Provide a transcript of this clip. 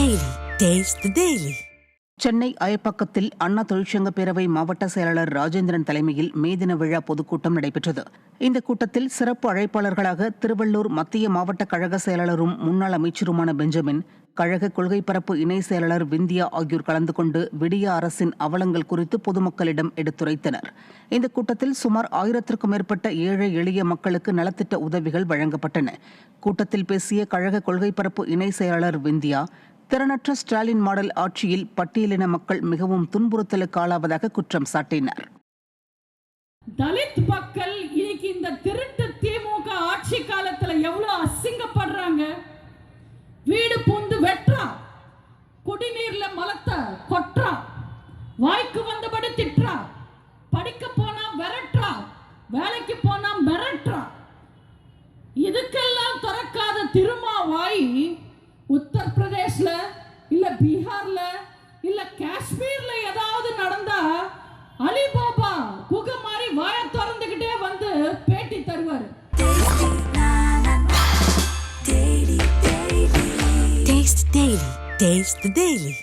Taste the Daily. Chennai அயப்பாக்கத்தில் அண்ணா தொழிற்சங்க பேரவை மாவட்ட செயலாளர் ராஜேந்திரன் தலைமையில் மே தின விழா பொதுக்கூட்டம் நடைபெற்றது. இந்த கூட்டத்தில் சிறப்பு அழைப்பாளர்களாக திருவள்ளூர் மத்திய மாவட்ட கழக செயலாளரும் முன்னாள் அமைச்சருமான பெஞ்சமின் கழக கொள்கை பரப்பு இணை செயலாளர் விந்தியா ஆகியோர் கலந்து கொண்டு விடிய அரசின் அவலங்கள் குறித்து பொதுமக்களிடம் எடுத்துரைத்தனர். இந்த கூட்டத்தில் சுமார் ஆயிரத்திற்கும் மேற்பட்ட ஏழை எளிய மக்களுக்கு நலத்திட்ட உதவிகள் வழங்கப்பட்டன. கூட்டத்தில் பேசிய கழக கொள்கை பரப்பு இணை செயலாளர் விந்தியா திறனற்ற ஸ்டாலின் மாடல் ஆட்சியில் பட்டியலின மக்கள் மிகவும் துன்புறுத்தலுக்கு ஆளாவதாக குற்றம் சாட்டினார். தலித் மக்கள் இன்னைக்கு இந்த திருட்டு திமுக ஆட்சி காலத்துல எவ்வளவு அசிங்கப்படுறாங்க? வீடு பூந்து வெட்டுறா குடிநீர்ல மலத்தை கொட்டுறா வாய்க்கு வந்தபடி திட்டுறா படிக்க போனா விரட்டுறா வேலைக்கு போனா மிரட்டுறா. இதுக்கெல்லாம் திறக்காத திரும்ப காஷ்மீர்ல ஏதாவது நடந்தா அலிபாபா குக மாதிரி வாய திறந்துகிட்டே வந்து பேட்டி தருவாரு Taste the Daily. Taste the Daily.